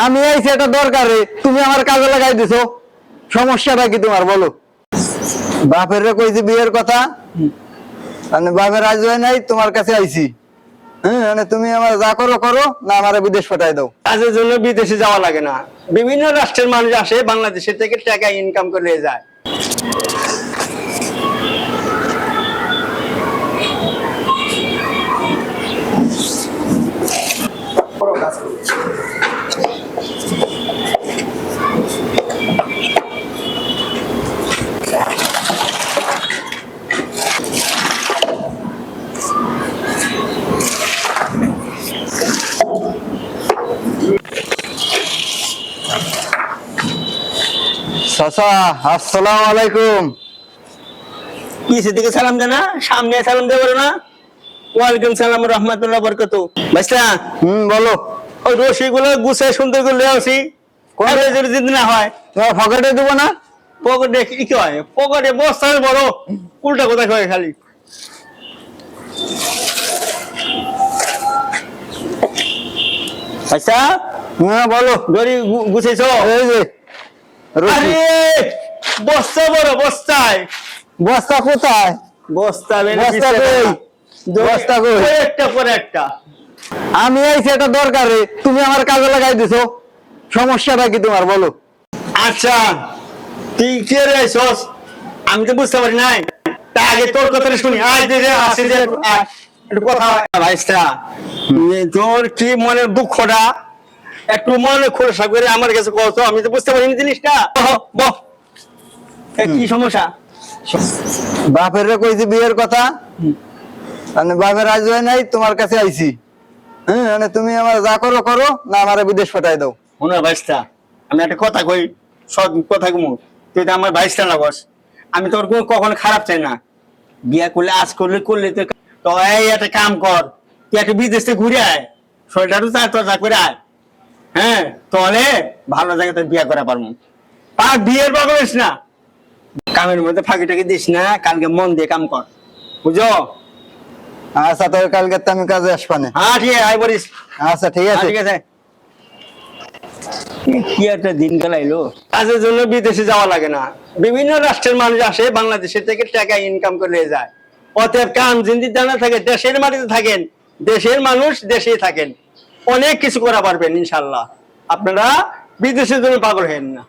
আমি আইছি এটা দরকারে তুমি আমার কাজে লাগাই দিছো। সমস্যাটা কি তোমার, বলো? বাপের কইছি বিয়ের কথা। মানে বাপের রাজি হয় নাই, তোমার কাছে আইছি। হ্যাঁ মানে তুমি আমার যা করো করো, না আমার বিদেশ পাঠাই দাও। কাজের জন্য বিদেশে যাওয়া লাগে না। বিভিন্ন রাষ্ট্রের মানুষ আসে, বাংলাদেশের থেকে টাকা ইনকাম করে যায়। চাচা আসসালামু আলাইকুম। পিছের দিকে সালাম সামনে সালাম দেবো না। ওয়ালাইকুম সালাম রহমতুল্লাহ বরকত। হুম বলো। ওই রশিগুলো গুছে সুন্দর করে লিয়ে আসি। কোথায় যদি যদি না হয়। তোমার পকেটে দিব না? পকেটে কি হয়? পকেটে বস্তা বড়। উল্টা কথা কয় খালি। আচ্ছা হ্যাঁ বলো। দড়ি গু- গুছাইছো? এই যে। আরে বস্তা বড় বস্তায়। বস্তা কোথায়? বস্তা বস্তা কই? বস্তা কই? একটা পরে একটা। আমি আইছি এটা দরকারে তুমি আমার কাজে লাগাই দিছো। সমস্যাটা কি তোমার বলো। আচ্ছা তুই কে রে আমি তো বুঝতে পারি নাই। তা আগে তোর কথাটা শুনি। দে রে আসে আয়, একটু কথা ভাইস্তা তোর কি মনের দুঃখটা? একটু মনে খোলসা করে আমার কাছে কত আমি তো বুঝতে পারিনি জিনিসটা। বহ। কি সমস্যা? বাপের কইছি বিয়ের কথা। মানে বাপের রাজি হয় নাই তোমার কাছে আইছি। হ্যাঁ মানে তুমি আমার যা করো করো না আমার বিদেশ পাঠাই দাও। শোনো ভাইস্তা আমি একটা কথা কই সব কথা কমু। তুই তো আমার ভাইস্তা লাগস আমি তোর কোনো কখনো খারাপ চাই না। বিয়া করলে আজ করলে করলে তো তো এই একটা কাম কর। তুই একটা বিদেশ থেকে ঘুরে আয়। শরীরটা চা চর্চা করে আয়। হ্যাঁ তাহলে ভালো জায়গাতে বিয়া করা পারব। আর বিয়ের বাবা হইস না। কামের মধ্যে ফাঁকি টাকি দিস না কালকে মন দিয়ে কাম কর। বুঝো আচ্ছা তবে কালকে তো আমি কাজে আসবানে হ্যাঁ ঠিক আছে আয় বলিস। আচ্ছা ঠিক হ্যাঁ, আছে ঠিক আছে। কি একটা দিন গেলাইলো কাজের জন্য বিদেশে যাওয়া লাগে না। বিভিন্ন রাষ্ট্রের মানুষ আসে বাংলাদেশের থেকে টাকা ইনকাম করে নিয়ে যায়। অতএব কাম জিন্দি জানা থাকে দেশের মাটিতে থাকেন। দেশের মানুষ দেশেই থাকেন। অনেক কিছু করা পারবেন ইনশাল্লাহ আপনারা বিদেশের জন্য পাগল হেন না।